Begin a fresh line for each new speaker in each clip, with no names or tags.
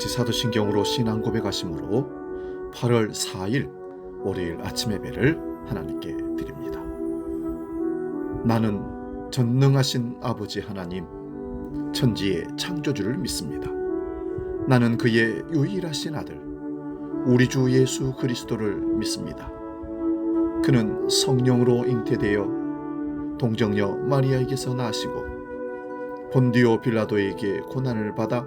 같이 사도신경으로 신앙 고백하심으로 8월 4일 월요일 아침 예배를 하나님께 드립니다. 나는 전능하신 아버지 하나님, 천지의 창조주를 믿습니다. 나는 그의 유일하신 아들, 우리 주 예수 그리스도를 믿습니다. 그는 성령으로 잉태되어 동정녀 마리아에게서 나시고 본디오 빌라도에게 고난을 받아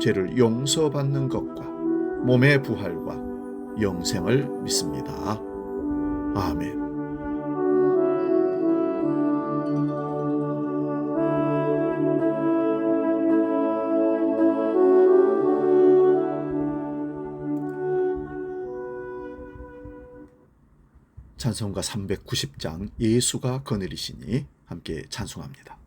죄를 용서받는 것과 몸의 부활과 영생을 믿습니다. 아멘. 찬송가 390장 예수가 거느리시니 함께 찬송합니다.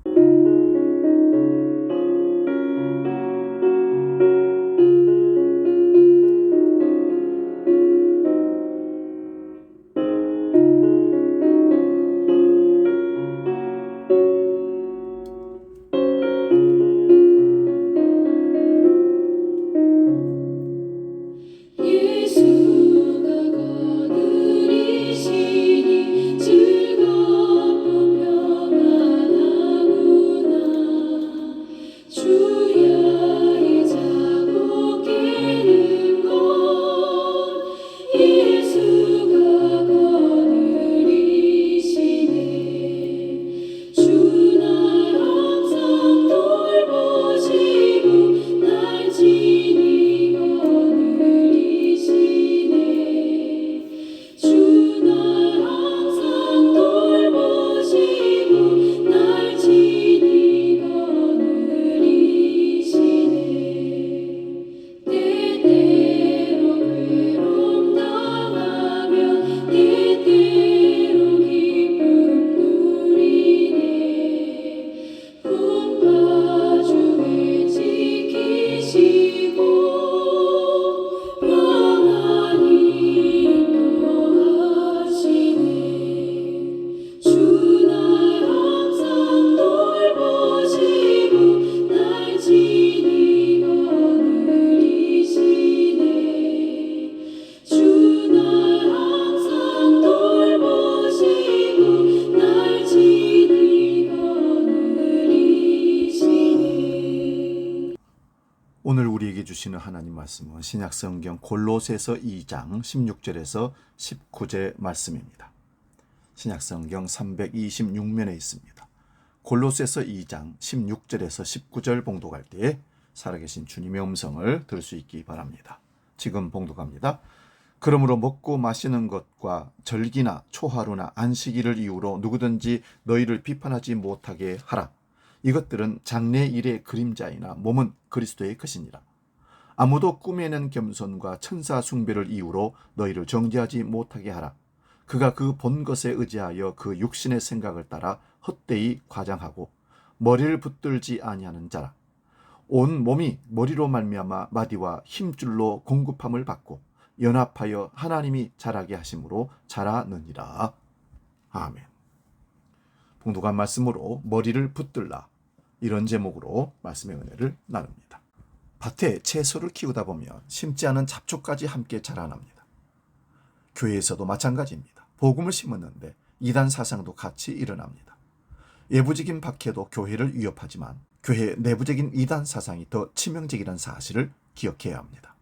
주시는 하나님 말씀은 신약 성경 골로새서 2장 16절에서 19절 말씀입니다. 신약 성경 326면에 있습니다. 골로새서 2장 16절에서 19절 봉독할 때에 살아계신 주님의 음성을 들을 수 있기 바랍니다. 지금 봉독합니다. 그러므로 먹고 마시는 것과 절기나 초하루나 안식일을 이유로 누구든지 너희를 비판하지 못하게 하라. 이것들은 장래 일의 그림자이나 몸은 그리스도의 것이니라. 아무도 꿈에는 겸손과 천사 숭배를 이유로 너희를 정죄하지 못하게 하라. 그가 그 본 것에 의지하여 그 육신의 생각을 따라 헛되이 과장하고 머리를 붙들지 아니하는 자라. 온 몸이 머리로 말미암아 마디와 힘줄로 공급함을 받고 연합하여 하나님이 자라게 하심으로 자라느니라. 아멘. 봉독한 말씀으로 머리를 붙들라. 이런 제목으로 말씀의 은혜를 나눕니다. 밭에 채소를 키우다 보면 심지 않은 잡초까지 함께 자라납니다. 교회에서도 마찬가지입니다. 복음을 심었는데 이단 사상도 같이 일어납니다. 외부적인 박해도 교회를 위협하지만 교회 내부적인 이단 사상이 더 치명적이라는 사실을 기억해야 합니다.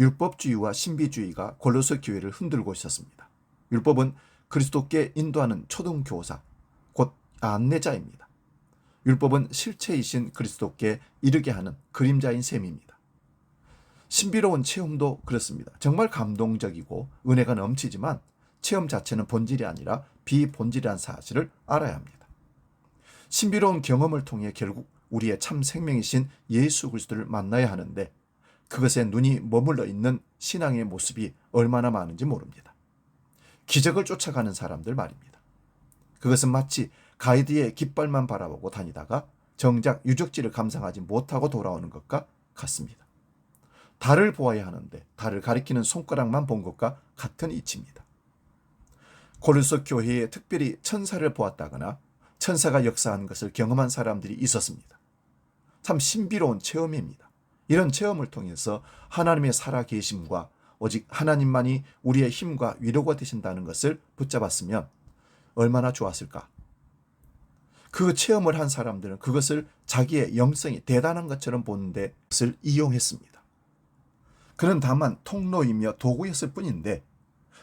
율법주의와 신비주의가 골로새 교회를 흔들고 있었습니다. 율법은 그리스도께 인도하는 초등 교사, 곧 안내자입니다. 율법은 실체이신 그리스도께 이르게 하는 그림자인 셈입니다. 신비로운 체험도 그렇습니다. 정말 감동적이고 은혜가 넘치지만 체험 자체는 본질이 아니라 비본질이라는 사실을 알아야 합니다. 신비로운 경험을 통해 결국 우리의 참 생명이신 예수 그리스도를 만나야 하는데 그것에 눈이 머물러 있는 신앙의 모습이 얼마나 많은지 모릅니다. 기적을 쫓아가는 사람들 말입니다. 그것은 마치 가이드의 깃발만 바라보고 다니다가 정작 유적지를 감상하지 못하고 돌아오는 것과 같습니다. 달을 보아야 하는데 달을 가리키는 손가락만 본 것과 같은 이치입니다. 고르소 교회에 특별히 천사를 보았다거나 천사가 역사한 것을 경험한 사람들이 있었습니다. 참 신비로운 체험입니다. 이런 체험을 통해서 하나님의 살아계심과 오직 하나님만이 우리의 힘과 위로가 되신다는 것을 붙잡았으면 얼마나 좋았을까? 그 체험을 한 사람들은 그것을 자기의 영성이 대단한 것처럼 보는데 그것을 이용했습니다. 그는 다만 통로이며 도구였을 뿐인데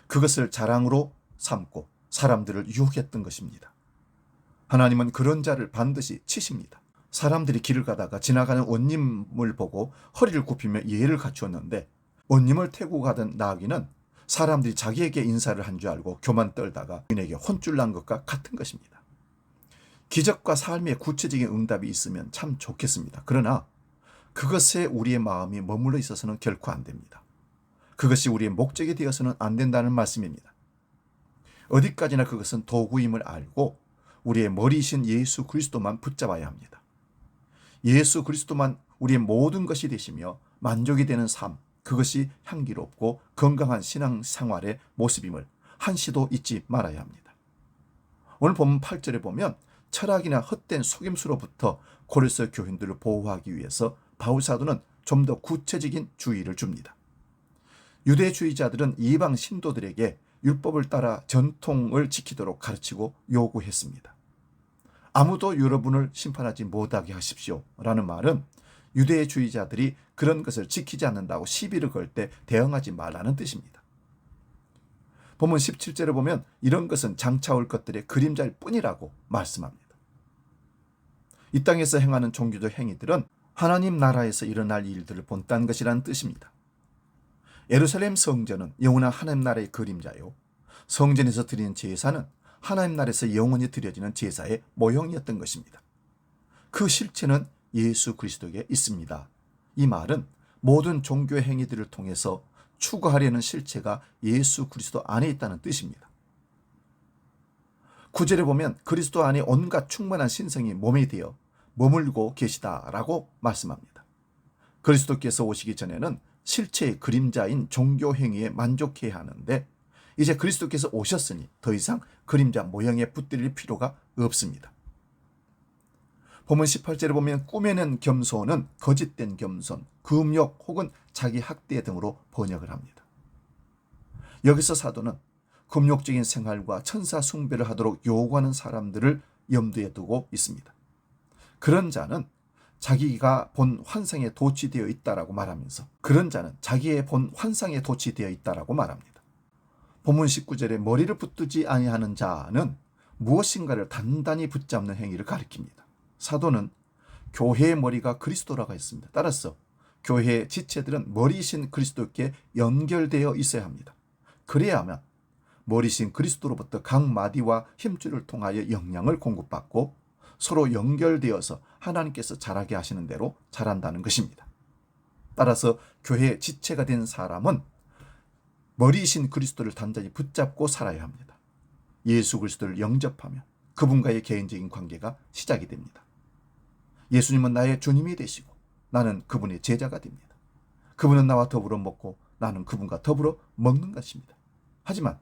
그것을 자랑으로 삼고 사람들을 유혹했던 것입니다. 하나님은 그런 자를 반드시 치십니다. 사람들이 길을 가다가 지나가는 원님을 보고 허리를 굽히며 예를 갖추었는데 원님을 태고 가던 나귀는 사람들이 자기에게 인사를 한 줄 알고 교만 떨다가 인에게 혼쭐 난 것과 같은 것입니다. 기적과 삶의 구체적인 응답이 있으면 참 좋겠습니다. 그러나 그것에 우리의 마음이 머물러 있어서는 결코 안 됩니다. 그것이 우리의 목적이 되어서는 안 된다는 말씀입니다. 어디까지나 그것은 도구임을 알고 우리의 머리이신 예수 그리스도만 붙잡아야 합니다. 예수 그리스도만 우리의 모든 것이 되시며 만족이 되는 삶, 그것이 향기롭고 건강한 신앙 생활의 모습임을 한시도 잊지 말아야 합니다. 오늘 본문 8절에 보면 철학이나 헛된 속임수로부터 고레스 교인들을 보호하기 위해서 바울 사도는 좀 더 구체적인 주의를 줍니다. 유대주의자들은 이방 신도들에게 율법을 따라 전통을 지키도록 가르치고 요구했습니다. 아무도 여러분을 심판하지 못하게 하십시오. 라는 말은 유대주의자들이 그런 것을 지키지 않는다고 시비를 걸 때 대응하지 말라는 뜻입니다. 본문 17절에 보면 이런 것은 장차 올 것들의 그림자일 뿐이라고 말씀합니다. 이 땅에서 행하는 종교적 행위들은 하나님 나라에서 일어날 일들을 본딴 것이라는 뜻입니다. 예루살렘 성전은 영원한 하나님 나라의 그림자요. 성전에서 드리는 제사는 하나님 나라에서 영원히 드려지는 제사의 모형이었던 것입니다. 그 실체는 예수 그리스도에 있습니다. 이 말은 모든 종교 행위들을 통해서 추구하려는 실체가 예수 그리스도 안에 있다는 뜻입니다. 구절에 보면 그리스도 안에 온갖 충만한 신성이 몸에 되어 머물고 계시다라고 말씀합니다. 그리스도께서 오시기 전에는 실체의 그림자인 종교 행위에 만족해야 하는데 이제 그리스도께서 오셨으니 더 이상 그림자 모형에 붙들릴 필요가 없습니다. 본문 18절에 보면 꾸며낸 겸손은 거짓된 겸손, 금욕 혹은 자기 학대 등으로 번역을 합니다. 여기서 사도는 금욕적인 생활과 천사 숭배를 하도록 요구하는 사람들을 염두에 두고 있습니다. 그런 자는 자기가 본 환상에 도취되어 있다라고 말하면서 그런 자는 자기의 본 환상에 도취되어 있다라고 말합니다. 본문 19절에 머리를 붙들지 아니하는 자는 무엇인가를 단단히 붙잡는 행위를 가리킵니다. 사도는 교회의 머리가 그리스도라고 했습니다. 따라서 교회의 지체들은 머리이신 그리스도께 연결되어 있어야 합니다. 그래야만 머리신 그리스도로부터 각 마디와 힘줄을 통하여 영향을 공급받고 서로 연결되어서 하나님께서 잘하게 하시는 대로 잘한다는 것입니다. 따라서 교회의 지체가 된 사람은 머리이신 그리스도를 단단히 붙잡고 살아야 합니다. 예수 그리스도를 영접하면 그분과의 개인적인 관계가 시작이 됩니다. 예수님은 나의 주님이 되시고 나는 그분의 제자가 됩니다. 그분은 나와 더불어 먹고 나는 그분과 더불어 먹는 것입니다. 하지만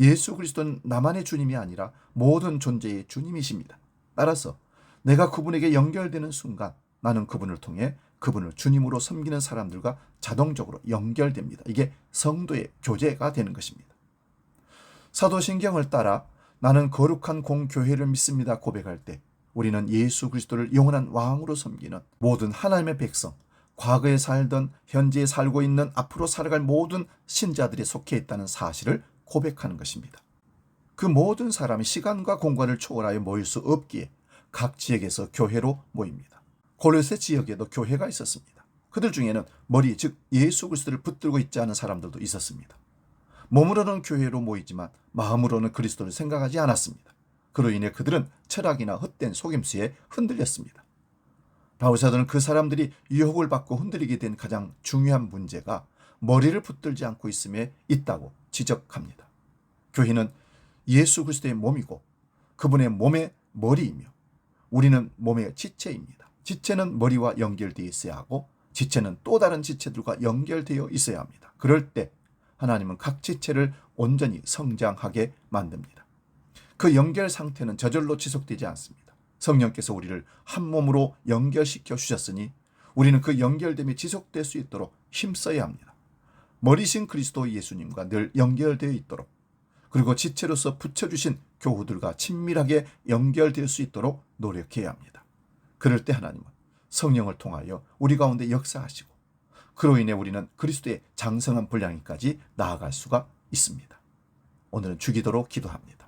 예수 그리스도는 나만의 주님이 아니라 모든 존재의 주님이십니다. 따라서 내가 그분에게 연결되는 순간 나는 그분을 통해 그분을 주님으로 섬기는 사람들과 자동적으로 연결됩니다. 이게 성도의 교제가 되는 것입니다. 사도신경을 따라 나는 거룩한 공교회를 믿습니다 고백할 때 우리는 예수 그리스도를 영원한 왕으로 섬기는 모든 하나님의 백성, 과거에 살던 현재에 살고 있는 앞으로 살아갈 모든 신자들이 속해 있다는 사실을 고백하는 것입니다. 그 모든 사람이 시간과 공간을 초월하여 모일 수 없기에 각 지역에서 교회로 모입니다. 고레세 지역에도 교회가 있었습니다. 그들 중에는 머리 즉 예수 그리스도를 붙들고 있지 않은 사람들도 있었습니다. 몸으로는 교회로 모이지만 마음으로는 그리스도를 생각하지 않았습니다. 그로 인해 그들은 철학이나 헛된 속임수에 흔들렸습니다. 바울사도는 그 사람들이 유혹을 받고 흔들리게 된 가장 중요한 문제가 머리를 붙들지 않고 있음에 있다고 지적합니다. 교회는 예수 그리스도의 몸이고 그분의 몸의 머리이며 우리는 몸의 지체입니다. 지체는 머리와 연결되어 있어야 하고 지체는 또 다른 지체들과 연결되어 있어야 합니다. 그럴 때 하나님은 각 지체를 온전히 성장하게 만듭니다. 그 연결 상태는 저절로 지속되지 않습니다. 성령께서 우리를 한 몸으로 연결시켜 주셨으니 우리는 그 연결됨이 지속될 수 있도록 힘써야 합니다. 머리신 그리스도 예수님과 늘 연결되어 있도록 그리고 지체로서 붙여주신 교우들과 친밀하게 연결될 수 있도록 노력해야 합니다. 그럴 때 하나님은 성령을 통하여 우리 가운데 역사하시고 그로 인해 우리는 그리스도의 장성한 분량이까지 나아갈 수가 있습니다. 오늘은 주기도로 기도합니다.